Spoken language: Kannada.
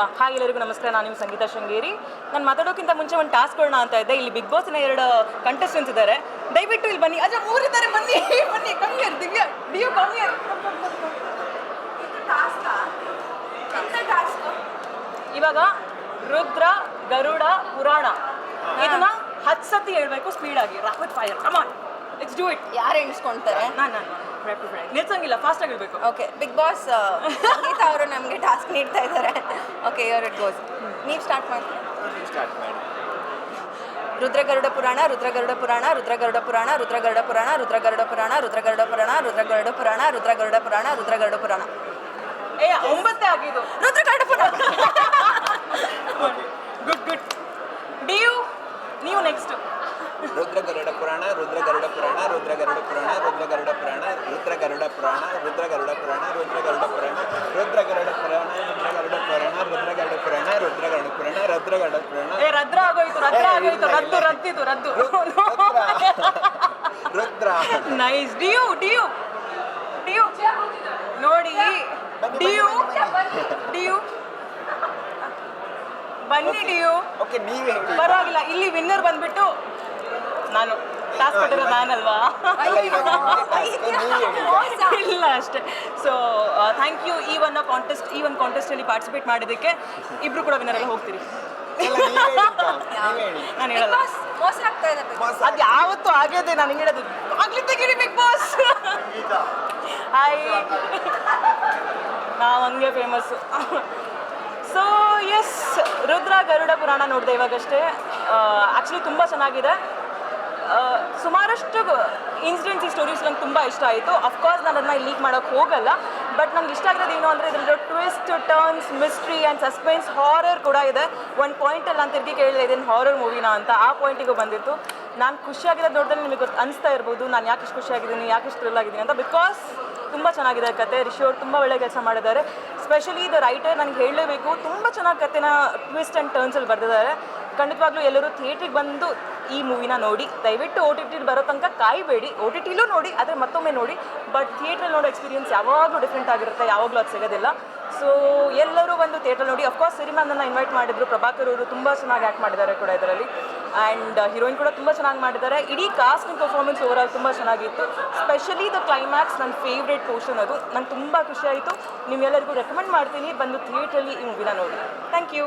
ಹಾಯ್ ಎಲ್ಲರಿಗೂ ನಮಸ್ಕಾರ ನಾನು ನಿಮ್ಮ ಸಂಗೀತ ಶೃಂಗೇರಿ. ನಾನು ಮಾತಾಡೋಕ್ಕಿಂತ ಮುಂಚೆ ಒಂದು ಟಾಸ್ಕ್ ಕೊಡೋಣ ಅಂತ ಇದ್ದೆ. ಇಲ್ಲಿ ಬಿಗ್ ಬಾಸ್ನ ಎರಡು ಕಂಟೆಸ್ಟೆಂಟ್ಸ್ ಇದ್ದಾರೆ. ದಯವಿಟ್ಟು ಇಲ್ಲಿ ಬನ್ನಿ. ಅಜ್ಜ ಮೂರಿದ್ದಾರೆ. ಬನ್ನಿ. ಬನ್ನಿ. ಕಮ್ಮಿ ದಿವ್ಯಾ ದಿವ್ಯ ಕಮ್ಮಿ ಇವಾಗ ರುದ್ರ ಗರುಡ ಪುರಾಣ. ಇದನ್ನ ಹತ್ತು ಸತಿ ಹೇಳ್ಬೇಕು. ಸ್ಪೀಡ್ ಆಗಿ. Rapid fire come on it's do it ಯಾರು ಎಣಿಸ್ಕೊಂತಾರೆ? ನಾನು ನಾನು ನಿಲ್ಸಂಗಿಲ್ಲ ಫಾಸ್ಟ್ ಆಗಿರ್ಬೇಕು ಓಕೆ ಬಿಗ್ ಬಾಸ್ ಸಂಗೀತ ಅವರು ನಮಗೆ ಟಾಸ್ಕ್ ನೀಡ್ತಾ ಇದ್ದಾರೆ ಓಕೆ ಯುವರ್ ಇಟ್ ಗೋಸ್ ನೀವು ಸ್ಟಾರ್ಟ್ ಮಾಡಿ ಸ್ಟಾರ್ಟ್ ಮಾಡಿ. ರುದ್ರಗರುಡ ಪುರಾಣ ರುದ್ರಗರುಡ ಪುರಾಣ ರುದ್ರಗರುಡ ಪುರಾಣ ರುದ್ರಗರುಡ ಪುರಾಣ ರುದ್ರಗರುಡ ಪುರಾಣ ರುದ್ರಗರುಡ ಪುರಾಣ ರುದ್ರಗರುಡ ಪುರಾಣ ರುದ್ರಗರುಡ ಪುರಾಣ ರುದ್ರಗರುಡ ಪುರಾಣ. ಏ ಒಂಬತ್ತೇ ಆಗಿದ್ದು. ರುದ್ರಗರುಡ ಪುರಾಣ. ಗುಡ್ ಗುಡ್ ಡಿಯು ನೀವು ನೆಕ್ಸ್ಟ್ ರುದ್ರ ಗರುಡ ಪುರಾಣ ರುದ್ರ ಗರುಡ ಪುರಾಣ ರುದ್ರ ಗರುಡ ಪುರಾಣ ರುದ್ರ ಗರುಡ ಪುರಾಣ ರುದ್ರ ಗರುಡ ಪುರಾಣ ರುದ್ರ ಗರುಡ ಪುರಾಣ ರುದ್ರ ಗರುಡ ಪುರಾಣ ರುದ್ರ ಗರುಡ ಪುರಾಣ ರುದ್ರ ಗರುಡ ಪುರಾಣ ರುದ್ರ ಗರುಡ ಪುರಾಣ ರುದ್ರ ಗರುಡ ಪುರಾಣ ರುದ್ರ ಗರುಡ ಪುರಾಣ ಏ ರದ್ರ ಆಗೋಯ್ತು ರದ್ರ ಆಗೋಯ್ತು ರದ್ದು. ರದ್ದಿದು ರದ್ದು ರುದ್ರ ನೈಸ್ ಡಿಯು ಡಿಯು ಡಿಯು ನೋಡಿ ಡಿಯು ಡಿಯು ಬನ್ನಿ ಡಿಯು ಓಕೆ ನೀವೇ ಪರವಾಗಿಲ್ಲ ಇಲ್ಲಿ ವಿನ್ನರ್ ಬಂದ್ಬಿಟ್ಟು ನಾನು ಟಾಸ್ಕ್ ಕೊಟ್ಟಿರೋದು ನಾನಲ್ವಾ. ಇಲ್ಲ ಅಷ್ಟೇ. ಸೊ ಥ್ಯಾಂಕ್ ಯು ಈ ಒನ್ ಕಾಂಟೆಸ್ಟ್ ಈ ಒಂದು ಕಾಂಟೆಸ್ಟಲ್ಲಿ ಪಾರ್ಟಿಸಿಪೇಟ್ ಮಾಡಿದ್ದಕ್ಕೆ ಇಬ್ರು ಕೂಡ ವಿನರೆಲ್ಲ ಹೋಗ್ತೀರಿ. ನಾನು ಬಿಗ್ ಹೇಳಲ್ಲ ಬಾಸ್ ಮೋಸ ಆಗ್ತಾ ಇದೆ. ಅದು ಯಾವತ್ತೂ ಆಗೇದೆ ನಾನು ಹಿಂಗೆ ಹೇಳೋದು ಆಗ್ಲಿ ಗಿರಿ ಬಿಗ್ ಬಾಸ್. ಹಾಯ್ ನಾವು ಹಂಗೆ famous so yes Rudra Garuda Purana ನೋಡಿದೆ ಇವಾಗಷ್ಟೇ. ಆ್ಯಕ್ಚುಲಿ ತುಂಬ ಚೆನ್ನಾಗಿದೆ. ಸುಮಾರಷ್ಟು ಇನ್ಸಿಡೆಂಟ್ಸ್ ಈ ಸ್ಟೋರೀಸ್ ನಂಗೆ ತುಂಬ ಇಷ್ಟ ಆಯಿತು. ಅಫ್ಕೋರ್ಸ್ ನಾನು ಅದನ್ನ ಲೀಕ್ ಮಾಡೋಕ್ಕೆ ಹೋಗಲ್ಲ. ಬಟ್ ನಂಗೆ ಇಷ್ಟ ಆಗಿರೋದು ಏನು ಅಂದರೆ ಇದರಲ್ಲಿ twist turns mystery and suspense horror ಕೂಡ ಇದೆ. ಒಂದು ಪಾಯಿಂಟಲ್ಲಿ ನಾನು ತಿರುಗಿ ಕೇಳಿದೆ, ಇದೇನು ಹಾರರ್ ಮೂವಿನ ಅಂತ. ಆ ಪಾಯಿಂಟಿಗೂ ಬಂದಿತ್ತು. ನಾನು ಖುಷಿಯಾಗಿರೋದು ನೋಡಿದ್ರೆ ನಿಮಗೆ ಗೊತ್ತು ಅನಿಸ್ತಾ ಇರ್ಬೋದು. ನಾನು ಯಾಕೆ ಇಷ್ಟು ಖುಷಿಯಾಗಿದ್ದೀನಿ ಯಾಕೆ ಇಷ್ಟು ಥ್ರಿಲ್ ಆಗಿದ್ದೀನಿ ಅಂತ. ಬಿಕಾಸ್ ತುಂಬ ಚೆನ್ನಾಗಿದೆ ಕತೆ. ರಿಷಿ ಅವ್ರು ತುಂಬ ಒಳ್ಳೆ ಕೆಲಸ ಮಾಡಿದ್ದಾರೆ. ಸ್ಪೆಷಲಿ ಇದು ರೈಟರ್ ನನಗೆ ಹೇಳಲೇಬೇಕು. ತುಂಬ ಚೆನ್ನಾಗಿ ಕತೆನ ಟ್ವಿಸ್ಟ್ ಆ್ಯಂಡ್ ಟರ್ನ್ಸಲ್ಲಿ ಬರೆದಿದ್ದಾರೆ. ಖಂಡಿತವಾಗ್ಲೂ ಎಲ್ಲರೂ ಥಿಯೇಟ್ರಿಗೆ ಬಂದು ಈ ಮೂವಿನ ನೋಡಿ, ದಯವಿಟ್ಟು ಓ ಟಿ ಟಿ ಬರೋ ತನಕ ಕಾಯಬೇಡಿ. ಓ ಟಿ ಟಿಲೂ ನೋಡಿ, ಆದರೆ ಮತ್ತೊಮ್ಮೆ ನೋಡಿ. ಬಟ್ ಥಿಯೇಟ್ರಲ್ಲಿ ನೋಡೋ ಎಕ್ಸ್ಪೀರಿಯನ್ಸ್ ಯಾವಾಗಲೂ ಡಿಫ್ರೆಂಟ್ ಆಗಿರುತ್ತೆ, ಯಾವಾಗಲೂ ಅದು ಸಿಗೋದಿಲ್ಲ. ಸೊ ಎಲ್ಲರೂ ಬಂದು ಥಿಯೇಟ್ರಲ್ಲಿ ನೋಡಿ. ಅಫ್ಕೋರ್ಸ್ ಸಿನಿಮಾ ನನ್ನ ಇನ್ವೈಟ್ ಮಾಡಿದ್ರು. ಪ್ರಭಾಕರ್ ಅವರು ತುಂಬ ಚೆನ್ನಾಗಿ ಆ್ಯಕ್ಟ್ ಮಾಡಿದ್ದಾರೆ ಕೂಡ ಇದರಲ್ಲಿ. ಆ್ಯಂಡ್ ಹೀರೋಯಿನ್ ಕೂಡ ತುಂಬ ಚೆನ್ನಾಗಿ ಮಾಡಿದ್ದಾರೆ. ಇಡೀ ಕಾಸ್ಟಿಂಗ್ ಪರ್ಫಾರ್ಮೆನ್ಸ್ ಓವರ್ ಆಲ್ ತುಂಬ ಚೆನ್ನಾಗಿತ್ತು. ಸ್ಪೆಷಲಿ ದ ಕ್ಲೈಮ್ಯಾಕ್ಸ್ ನನ್ನ ಫೇವ್ರೇಟ್ ಪೋರ್ಷನ್ ಅದು. ನಂಗೆ ತುಂಬ ಖುಷಿಯಾಯಿತು ನಿಮ್ಮೆಲ್ಲರಿಗೂ ರೆಕಮೆಂಡ್ ಮಾಡ್ತೀನಿ. ಬಂದು ಥಿಯೇಟ್ರಲ್ಲಿ ಈ ಮೂವಿನ ನೋಡಿ. Thank you